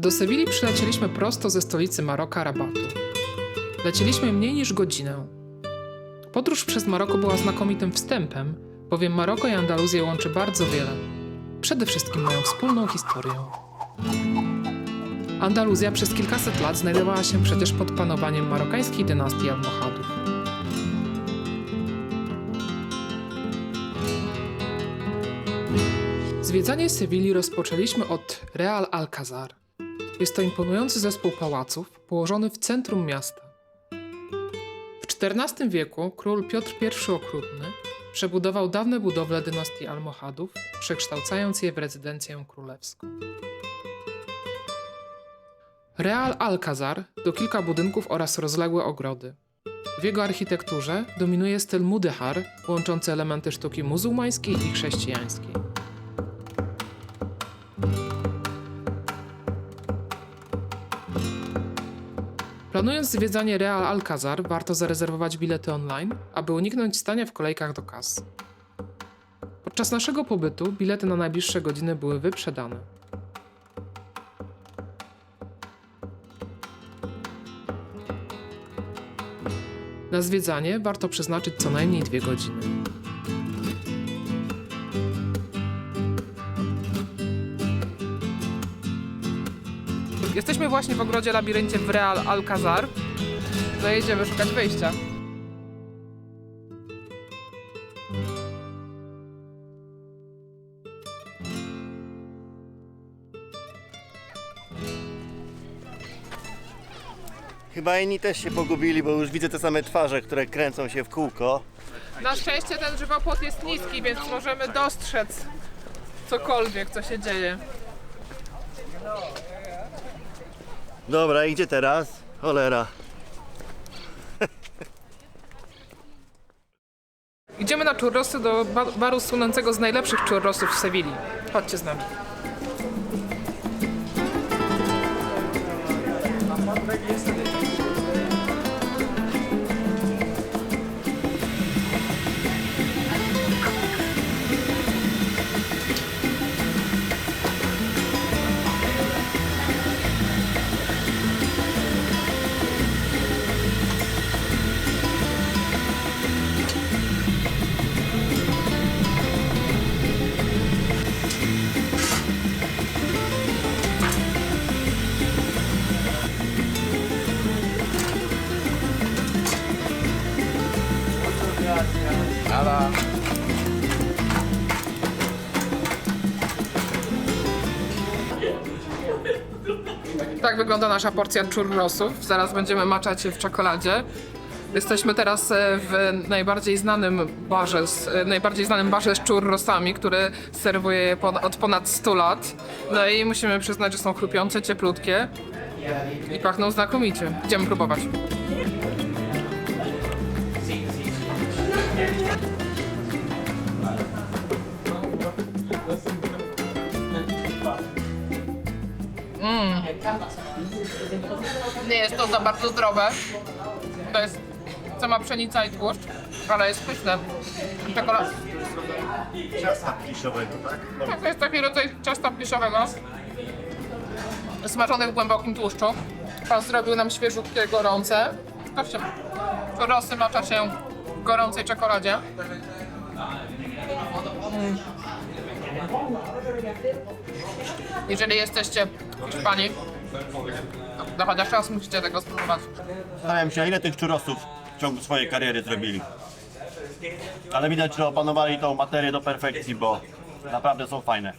Do Sewilli przylecieliśmy prosto ze stolicy Maroka, Rabatu. Lecieliśmy mniej niż godzinę. Podróż przez Maroko była znakomitym wstępem, bowiem Maroko i Andaluzję łączy bardzo wiele. Przede wszystkim mają wspólną historię. Andaluzja przez kilkaset lat znajdowała się przecież pod panowaniem marokańskiej dynastii Almohadów. Zwiedzanie Sewilli rozpoczęliśmy od Real Alcazar. Jest to imponujący zespół pałaców położony w centrum miasta. W XIV wieku król Piotr I Okrutny przebudował dawne budowle dynastii Almohadów, przekształcając je w rezydencję królewską. Real Alcazar to kilka budynków oraz rozległe ogrody. W jego architekturze dominuje styl mudehar, łączący elementy sztuki muzułmańskiej i chrześcijańskiej. Planując zwiedzanie Real Alcazar, warto zarezerwować bilety online, aby uniknąć stania w kolejkach do kas. Podczas naszego pobytu bilety na najbliższe godziny były wyprzedane. Na zwiedzanie warto przeznaczyć co najmniej dwie godziny. Jesteśmy właśnie w ogrodzie labiryncie w Real Alcazar. No jedziemy szukać wyjścia. Chyba inni też się pogubili, bo już widzę te same twarze, które kręcą się w kółko. Na szczęście ten żywopłot jest niski, więc możemy dostrzec cokolwiek, co się dzieje. Dobra, i gdzie teraz? Cholera. Idziemy na churrosy do ba- baru słynącego z najlepszych churrosów w Sewilli. Chodźcie z nami. Wygląda nasza porcja churrosów. Zaraz będziemy maczać w czekoladzie. Jesteśmy teraz e, w najbardziej znanym barze, z, e, najbardziej znanym barze z churrosami, który serwuje je od ponad 100 lat. No i musimy przyznać, że są chrupiące, cieplutkie i pachną znakomicie. Idziemy próbować. Nie jest to za bardzo zdrowe. To jest sama pszenica i tłuszcz, ale jest pyszne. Czekolada. Ciasta pliszowego, tak? Tak, to jest taki rodzaj ciasta pliszowego, smażone w głębokim tłuszczu. Pan zrobił nam świeżutkie, gorące. Zobaczcie, rosy macza się w gorącej czekoladzie. Mm. Jeżeli jesteście w Hiszpanii, to chociaż raz musicie tego spróbować. Zastanawiam się, ile tych czurosów w ciągu swojej kariery zrobili. Ale widać, że opanowali tą materię do perfekcji, bo naprawdę są fajne.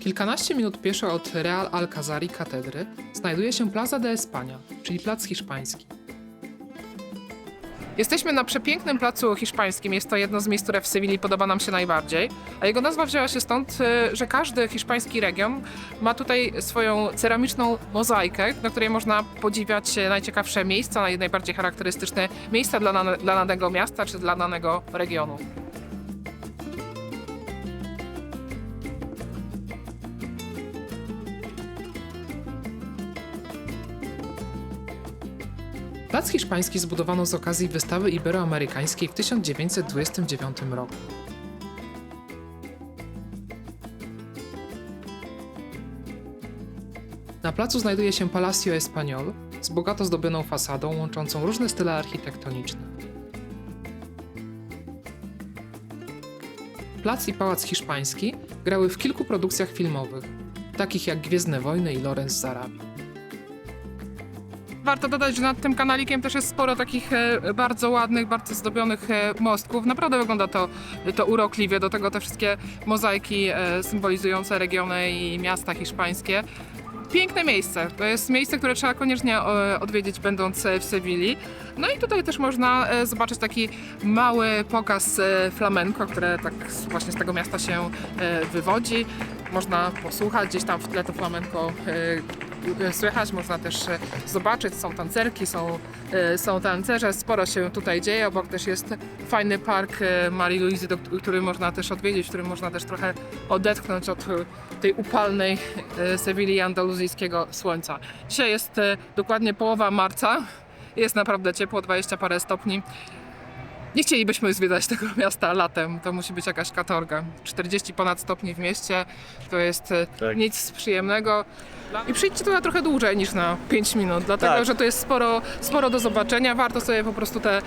Kilkanaście minut pieszo od Real Alcazar i katedry znajduje się Plaza de España, czyli plac hiszpański. Jesteśmy na przepięknym placu hiszpańskim. Jest to jedno z miejsc, które w Sewilli podoba nam się najbardziej. A jego nazwa wzięła się stąd, y, że każdy hiszpański region ma tutaj swoją ceramiczną mozaikę, na której można podziwiać y, najciekawsze miejsca, naj- najbardziej charakterystyczne miejsca dla, dla danego miasta czy dla danego regionu. Plac Hiszpański zbudowano z okazji wystawy iberoamerykańskiej w 1929 roku. Na placu znajduje się Palacio Español z bogato zdobioną fasadą łączącą różne style architektoniczne. Plac i Pałac Hiszpański grały w kilku produkcjach filmowych, takich jak Gwiezdne Wojny i Lorenz Zarabi. Warto dodać, że nad tym kanalikiem też jest sporo takich e, bardzo ładnych, bardzo zdobionych e, mostków. Naprawdę wygląda to, to urokliwie. Do tego te wszystkie mozaiki e, symbolizujące regiony i miasta hiszpańskie. Piękne miejsce. To jest miejsce, które trzeba koniecznie odwiedzić, będąc w Sewilli. No i tutaj też można zobaczyć taki mały pokaz flamenco, które tak właśnie z tego miasta się wywodzi. Można posłuchać, gdzieś tam w tle to flamenco e, słychać, można też e, zobaczyć, są tancerki, są, e, są tancerze, sporo się tutaj dzieje, obok też jest fajny park e, Marii Luizy, który można też odwiedzić, w którym można też trochę odetchnąć od e, tej upalnej e, Sewilli andaluzyjskiego słońca. Dzisiaj jest e, dokładnie połowa marca, jest naprawdę ciepło, 20 parę stopni. Nie chcielibyśmy zwiedzać tego miasta latem, to musi być jakaś katorga. 40 ponad stopni w mieście, to jest e, Tak. nic przyjemnego. I przyjdźcie tu na trochę dłużej niż na 5 minut, dlatego Tak. że to jest sporo, sporo do zobaczenia. Warto sobie po prostu te e,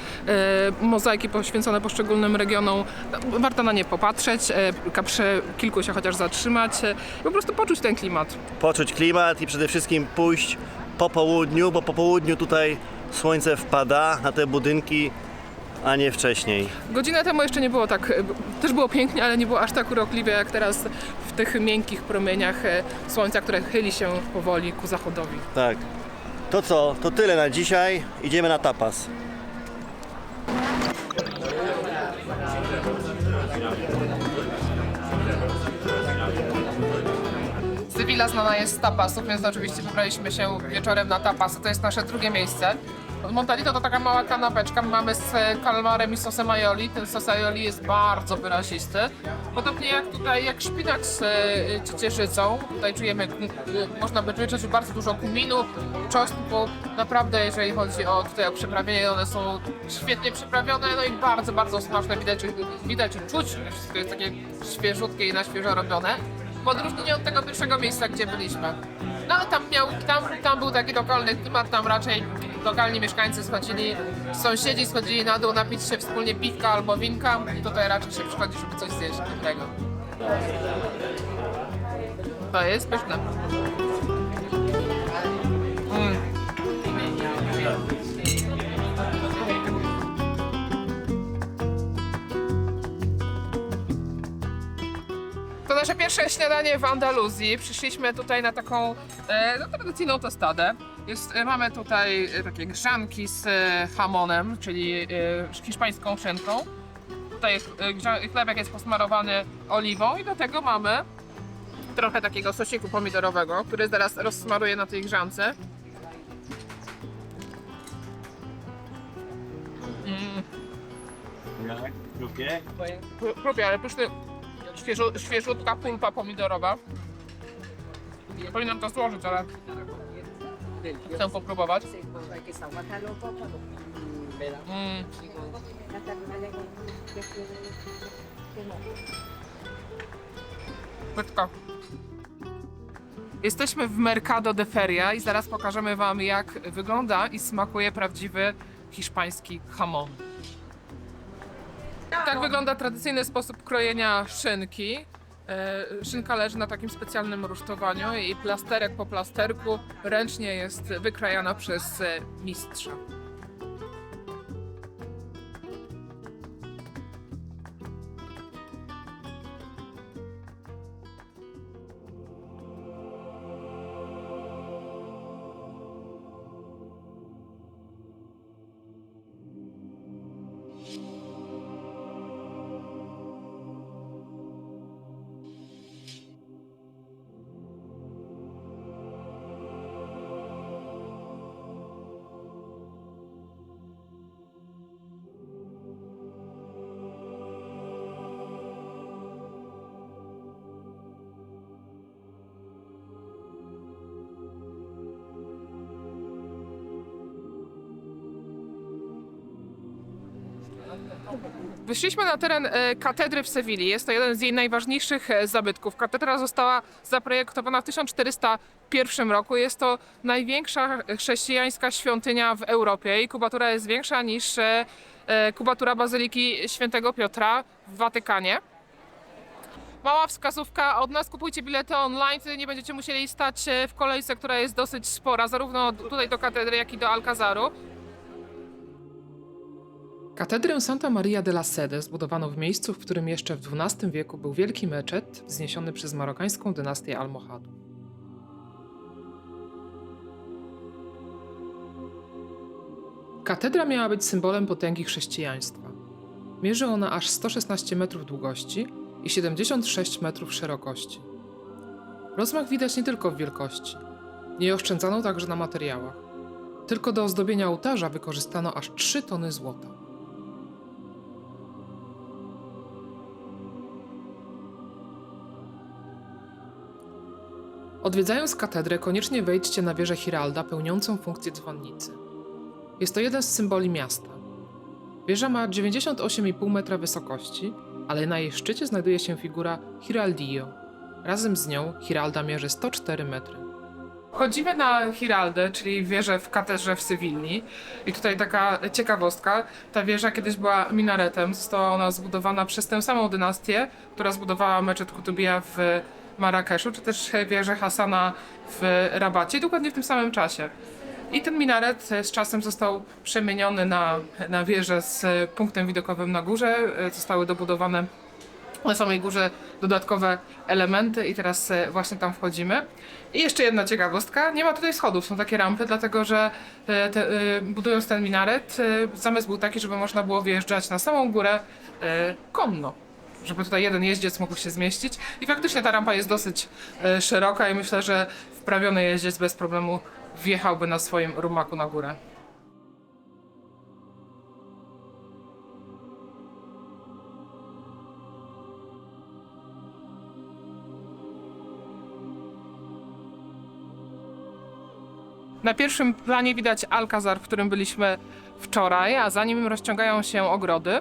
mozaiki poświęcone poszczególnym regionom, no, warto na nie popatrzeć, e, przy kilku się chociaż zatrzymać e, i po prostu poczuć ten klimat. poczuć klimat i przede wszystkim pójść po południu, bo po południu tutaj słońce wpada na te budynki, a nie wcześniej. Godzinę temu jeszcze nie było tak, e, też było pięknie, ale nie było aż tak urokliwie jak teraz w tych miękkich promieniach e, słońca, które chyli się powoli ku zachodowi. Tak. To co? To tyle na dzisiaj. Idziemy na tapas. Sywilla znana jest z tapasów, więc oczywiście wybraliśmy się wieczorem na tapasy. To jest nasze drugie miejsce. Montalito to taka mała kanapeczka. Mamy z kalmarem i sosem aioli. Ten sos aioli jest bardzo wyrazisty. Podobnie jak tutaj, jak szpinak z e, ciecierzycą. Tutaj czujemy, e, można by wyczuć bardzo dużo kuminu, czosnku. Naprawdę, jeżeli chodzi o tutaj o przyprawienie, one są świetnie przyprawione, no i bardzo, bardzo smaczne. Widać, widać czuć, wszystko jest takie świeżutkie i na świeżo robione w odróżnieniu od tego pierwszego miejsca, gdzie byliśmy. No tam, miał, tam, tam był taki lokalny klimat, tam raczej lokalni mieszkańcy schodzili, sąsiedzi schodzili na dół napić się wspólnie piwka albo winka i tutaj raczej się przychodzi, żeby coś zjeść dobrego. To jest pyszne. Nasze pierwsze śniadanie w Andaluzji. Przyszliśmy tutaj na taką e, no, tradycyjną tostadę. Jest, e, mamy tutaj e, takie grzanki z e, hamonem, czyli e, hiszpańską szynką. Tutaj jest, e, grza- chlebek jest posmarowany oliwą i do tego mamy trochę takiego sosiku pomidorowego, który zaraz rozsmaruję na tej grzance. Mm. Jak? Krótkie? Ale pyszny, świeżu, świeżutka pulpa pomidorowa. Powinnam to złożyć, ale chcę popróbować. Mm. Pytka. Jesteśmy w Mercado de Feria i zaraz pokażemy Wam, jak wygląda i smakuje prawdziwy hiszpański hamon. Tak wygląda tradycyjny sposób krojenia szynki. E, Szynka leży na takim specjalnym rusztowaniu i plasterek po plasterku ręcznie jest wykrajana przez e, mistrza. Wyszliśmy na teren e, katedry w Sewilli. Jest to jeden z jej najważniejszych e, zabytków. Katedra została zaprojektowana w 1401 roku. Jest to największa chrześcijańska świątynia w Europie. Kubatura jest większa niż e, kubatura Bazyliki Świętego Piotra w Watykanie. Mała wskazówka, od nas kupujcie bilety online, wtedy nie będziecie musieli stać w kolejce, która jest dosyć spora, zarówno tutaj do katedry, jak i do Alcazaru. Katedrę Santa Maria de la Sede zbudowano w miejscu, w którym jeszcze w XII wieku był wielki meczet wzniesiony przez marokańską dynastię Almohadu. Katedra miała być symbolem potęgi chrześcijaństwa. Mierzy ona aż 116 metrów długości i 76 metrów szerokości. Rozmach widać nie tylko w wielkości. Nie oszczędzano także na materiałach. Tylko do ozdobienia ołtarza wykorzystano aż 3 tony złota. Odwiedzając katedrę, koniecznie wejdźcie na wieżę Hiralda pełniącą funkcję dzwonnicy. Jest to jeden z symboli miasta. Wieża ma 98,5 metra wysokości, ale na jej szczycie znajduje się figura Hiraldillo. Razem z nią Hiralda mierzy 104 metry. Wchodzimy na Hiraldę, czyli wieżę w katedrze w Sewilli. I tutaj taka ciekawostka. Ta wieża kiedyś była minaretem. Została ona zbudowana przez tę samą dynastię, która zbudowała meczet Kutubija w Marrakeszu, czy też wieżę Hasana w Rabacie, dokładnie w tym samym czasie. I ten minaret z czasem został przemieniony na, na wieżę z punktem widokowym na górze. Zostały dobudowane na samej górze dodatkowe elementy i teraz e, właśnie tam wchodzimy. I jeszcze jedna ciekawostka, nie ma tutaj schodów, są takie rampy, dlatego że e, te, e, budując ten minaret, zamysł był taki, żeby można było wjeżdżać na samą górę konno. Żeby tutaj jeden jeździec mógł się zmieścić. I faktycznie ta rampa jest dosyć e, szeroka i myślę, że wprawiony jeździec bez problemu wjechałby na swoim rumaku na górę. Na pierwszym planie widać Alcazar, w którym byliśmy wczoraj, a za nim rozciągają się ogrody.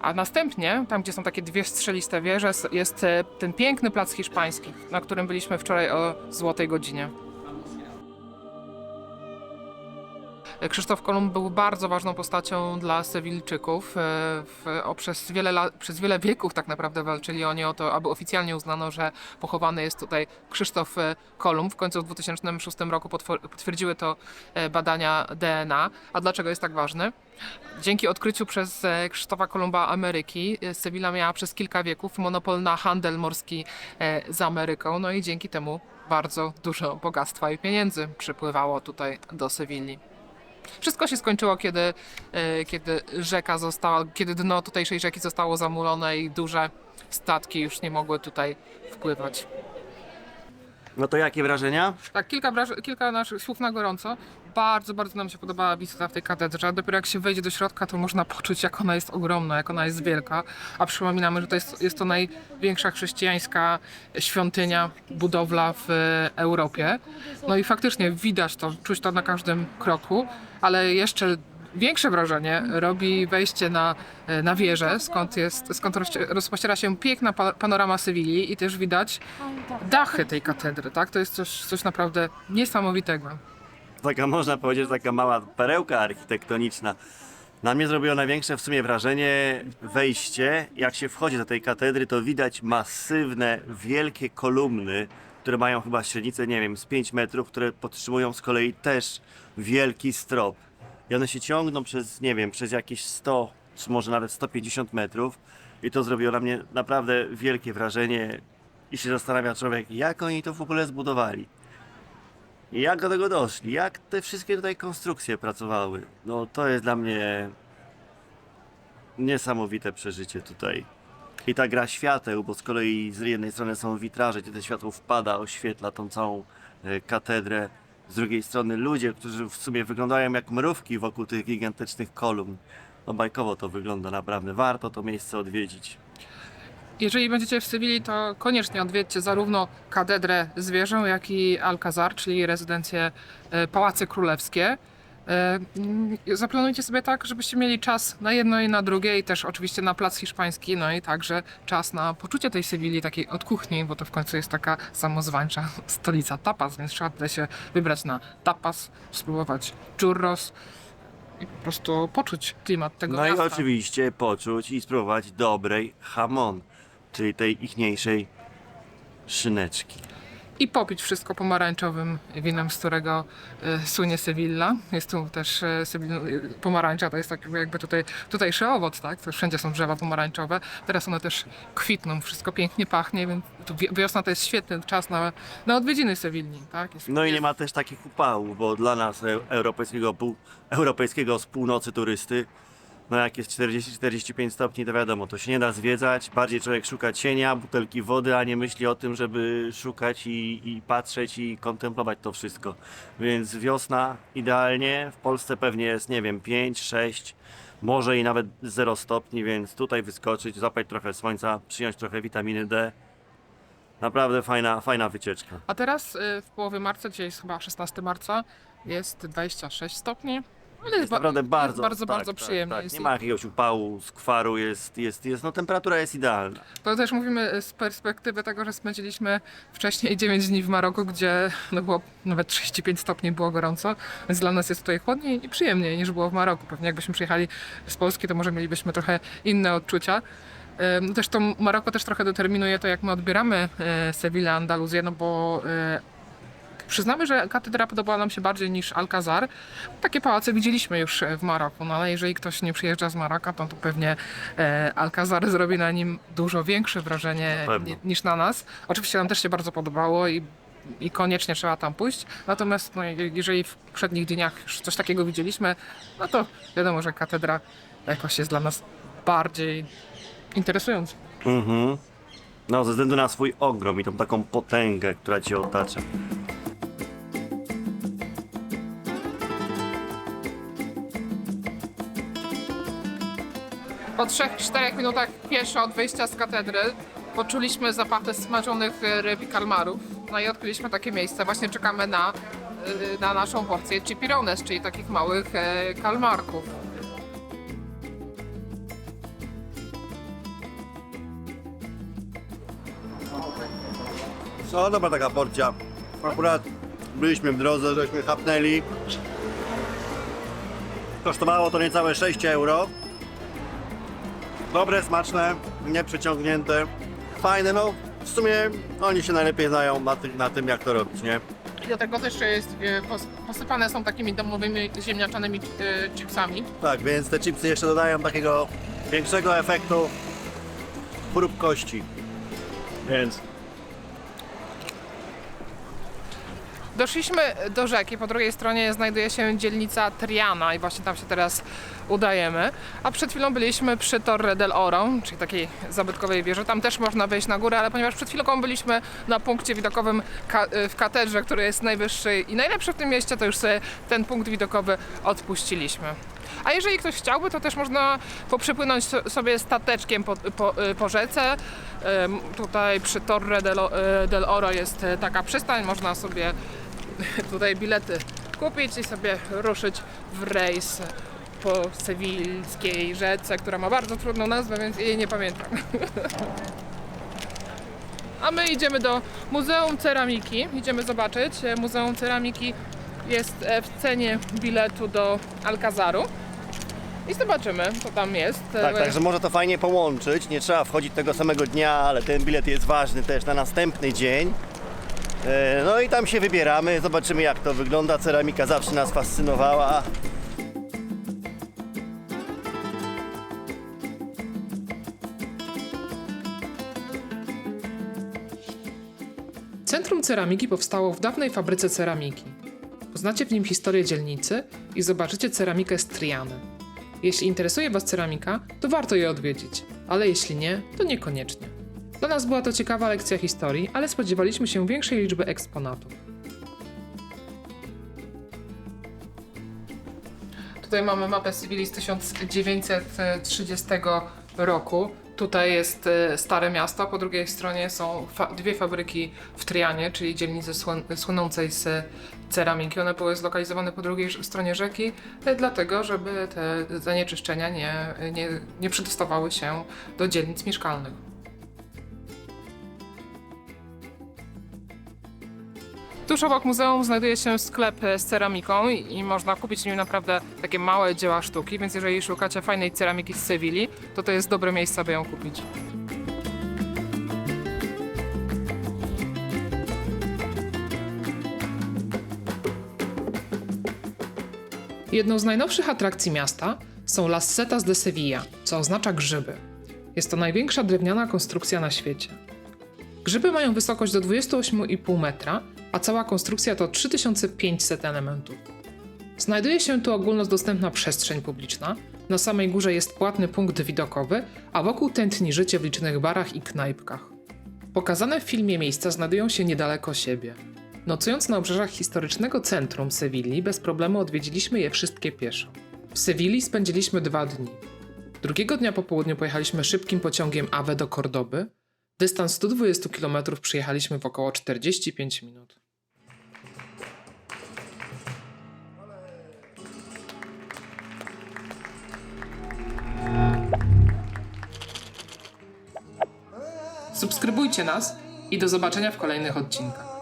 A następnie, tam gdzie są takie dwie strzeliste wieże, jest e, ten piękny plac hiszpański, na którym byliśmy wczoraj o złotej godzinie. Krzysztof Kolumb był bardzo ważną postacią dla Sewilczyków. E, przez, wiele lat, przez wiele wieków tak naprawdę walczyli oni o to, aby oficjalnie uznano, że pochowany jest tutaj Krzysztof e, Kolumb. W końcu w 2006 roku potwierdziły to e, badania DNA. A dlaczego jest tak ważny? Dzięki odkryciu przez Krzysztofa Kolumba Ameryki, Sewilla miała przez kilka wieków monopol na handel morski z Ameryką, no i dzięki temu bardzo dużo bogactwa i pieniędzy przypływało tutaj do Sewilli. Wszystko się skończyło, kiedy, e, kiedy rzeka została, kiedy dno tutejszej rzeki zostało zamulone i duże statki już nie mogły tutaj wpływać. No to jakie wrażenia? Tak, kilka, kilka naszych słów na gorąco. Bardzo, bardzo nam się podobała wizyta w tej katedrze. Dopiero jak się wejdzie do środka, to można poczuć, jak ona jest ogromna, jak ona jest wielka. A przypominamy, że to jest, jest to największa chrześcijańska świątynia, budowla w e, Europie. No i faktycznie widać to, czuć to na każdym kroku, ale jeszcze Większe wrażenie robi wejście na, e, na wieżę, skąd, jest, skąd rozpościera się piękna pa- panorama Sewilli i też widać dachy tej katedry, tak? To jest coś, coś naprawdę niesamowitego. Taka można powiedzieć, taka mała perełka architektoniczna. Na mnie zrobiło największe w sumie wrażenie wejście. Jak się wchodzi do tej katedry, to widać masywne, wielkie kolumny, które mają chyba średnicę, nie wiem, z 5 metrów, które podtrzymują z kolei też wielki strop. I one się ciągną przez, nie wiem, przez jakieś 100, czy może nawet 150 metrów. I to zrobiło na mnie naprawdę wielkie wrażenie. I się zastanawia człowiek, jak oni to w ogóle zbudowali. Jak do tego doszli? Jak te wszystkie tutaj konstrukcje pracowały? No to jest dla mnie niesamowite przeżycie tutaj. I ta gra świateł, bo z kolei z jednej strony są witraże, gdzie to światło wpada, oświetla tą całą e, katedrę. Z drugiej strony ludzie, którzy w sumie wyglądają jak mrówki wokół tych gigantycznych kolumn. No bajkowo to wygląda naprawdę. Warto to miejsce odwiedzić. Jeżeli będziecie w Sewilli, to koniecznie odwiedźcie zarówno katedrę z wieżą, jak i Alcazar, czyli rezydencje, e, pałace królewskie. E, mm, Zaplanujcie sobie tak, żebyście mieli czas na jedno i na drugie i też oczywiście na plac hiszpański, no i także czas na poczucie tej Sewilli takiej od kuchni, bo to w końcu jest taka samozwańcza stolica tapas, więc trzeba tutaj się wybrać na tapas, spróbować churros i po prostu poczuć klimat tego No i miasta. oczywiście poczuć i spróbować dobrej hamon, czyli tej ichniejszej szyneczki. I popić wszystko pomarańczowym winem, z którego e, słynie Sewilla. Jest tu też e, pomarańcza, to jest tak jakby tutaj, tutejszy owoc, tak? To wszędzie są drzewa pomarańczowe. Teraz one też kwitną, wszystko pięknie pachnie, więc wiosna to jest świetny czas na, na odwiedziny Sewilli, tak? Jest, No i nie ma też takich upałów, bo dla nas europejskiego, europejskiego z północy turysty, no jak jest 40-45 stopni, to wiadomo, to się nie da zwiedzać. Bardziej człowiek szuka cienia, butelki wody, a nie myśli o tym, żeby szukać i, i patrzeć i kontemplować to wszystko. Więc wiosna idealnie, w Polsce pewnie jest, nie wiem, 5, 6, może i nawet 0 stopni, więc tutaj wyskoczyć, złapać trochę słońca, przyjąć trochę witaminy D. Naprawdę fajna, fajna wycieczka. A teraz e, w połowie marca, dzisiaj jest chyba 16 marca, jest 26 stopni. Ale Jest ba- naprawdę bardzo, jest bardzo, tak, bardzo tak, przyjemnie. Tak, Jest Nie ma jakiegoś upału, skwaru, jest, jest, jest, no temperatura jest idealna. To też mówimy z perspektywy tego, że spędziliśmy wcześniej 9 dni w Maroku, gdzie no było nawet 35 stopni, było gorąco, więc dla nas jest tutaj chłodniej i przyjemniej niż było w Maroku. Pewnie jakbyśmy przyjechali z Polski, to może mielibyśmy trochę inne odczucia. Ym, Też to Maroko też trochę determinuje to, jak my odbieramy e, Sewillę, Andaluzję, no bo e, Przyznamy, że katedra podobała nam się bardziej niż Alcazar. Takie pałace widzieliśmy już w Maroku, no ale jeżeli ktoś nie przyjeżdża z Maroka, to, to pewnie e, Alcazar zrobi na nim dużo większe wrażenie Na pewno. niż na nas. Oczywiście nam też się bardzo podobało i, i koniecznie trzeba tam pójść. Natomiast no, je- jeżeli w poprzednich dniach już coś takiego widzieliśmy, no to wiadomo, że katedra jakoś jest dla nas bardziej interesująca. Mhm. No, ze względu na swój ogrom i tą taką potęgę, która cię otacza. Po 3-4 minutach pieszo od wyjścia z katedry poczuliśmy zapachy smażonych ryb i kalmarów. No i odkryliśmy takie miejsce. Właśnie czekamy na, y, na naszą porcję chipirones, czyli takich małych e, kalmarków. Co dobra taka porcja. Akurat byliśmy w drodze, żeśmy chapnęli. Kosztowało to niecałe 6 euro. Dobre, smaczne, nieprzeciągnięte. Fajne, no w sumie oni się najlepiej znają na, ty, na tym, jak to robić, nie? I do tego też jest e, pos- posypane są takimi domowymi ziemniaczanymi e, chipsami. Tak, więc te chipsy jeszcze dodają takiego większego efektu próbkości. Więc Doszliśmy do rzeki, po drugiej stronie znajduje się dzielnica Triana i właśnie tam się teraz udajemy. A przed chwilą byliśmy przy Torre del Oro, czyli takiej zabytkowej wieży. Tam też można wejść na górę, ale ponieważ przed chwilą byliśmy na punkcie widokowym w katedrze, który jest najwyższy i najlepszy w tym mieście, to już sobie ten punkt widokowy odpuściliśmy. A jeżeli ktoś chciałby, to też można poprzepłynąć so- sobie stateczkiem po, po, y, po rzece. Tutaj przy Torre del, y, del Oro jest y, taka przystań, można sobie tutaj bilety kupić i sobie ruszyć w rejs po sewilskiej rzece, która ma bardzo trudną nazwę, więc jej nie pamiętam. A my idziemy do Muzeum Ceramiki. Idziemy zobaczyć. Muzeum Ceramiki jest e, w cenie biletu do Alcazaru. I zobaczymy, co tam jest. Tak, także może to fajnie połączyć. Nie trzeba wchodzić tego samego dnia, ale ten bilet jest ważny też na następny dzień. E, No i tam się wybieramy, zobaczymy jak to wygląda. Ceramika zawsze nas fascynowała. Centrum Ceramiki powstało w dawnej fabryce ceramiki. Poznacie w nim historię dzielnicy i zobaczycie ceramikę z Triany. Jeśli interesuje Was ceramika, to warto je odwiedzić, ale jeśli nie, to niekoniecznie. Dla nas była to ciekawa lekcja historii, ale spodziewaliśmy się większej liczby eksponatów. Tutaj mamy mapę Sewilli z 1930 roku. Tutaj jest e, Stare Miasto, po drugiej stronie są fa- dwie fabryki w Trianie, czyli dzielnicy słyn- słynącej z ceramiki. One były zlokalizowane po drugiej stronie rzeki, e, dlatego żeby te zanieczyszczenia nie, nie, nie przedostawały się do dzielnic mieszkalnych. Tuż obok muzeum znajduje się sklep z ceramiką i można kupić w nim naprawdę takie małe dzieła sztuki, więc jeżeli szukacie fajnej ceramiki z Sewilli, to to jest dobre miejsce, aby ją kupić. Jedną z najnowszych atrakcji miasta są Las Setas de Sevilla, co oznacza grzyby. Jest to największa drewniana konstrukcja na świecie. Grzyby mają wysokość do 28,5 metra, a cała konstrukcja to 3500 elementów. Znajduje się tu ogólnodostępna przestrzeń publiczna, na samej górze jest płatny punkt widokowy, a wokół tętni życie w licznych barach i knajpkach. Pokazane w filmie miejsca znajdują się niedaleko siebie. Nocując na obrzeżach historycznego centrum Sewilli, bez problemu odwiedziliśmy je wszystkie pieszo. W Sewilli spędziliśmy dwa dni. Drugiego dnia po południu pojechaliśmy szybkim pociągiem AWE do Kordoby. Dystans 120 km przyjechaliśmy w około 45 minut. Subskrybujcie nas i do zobaczenia w kolejnych odcinkach.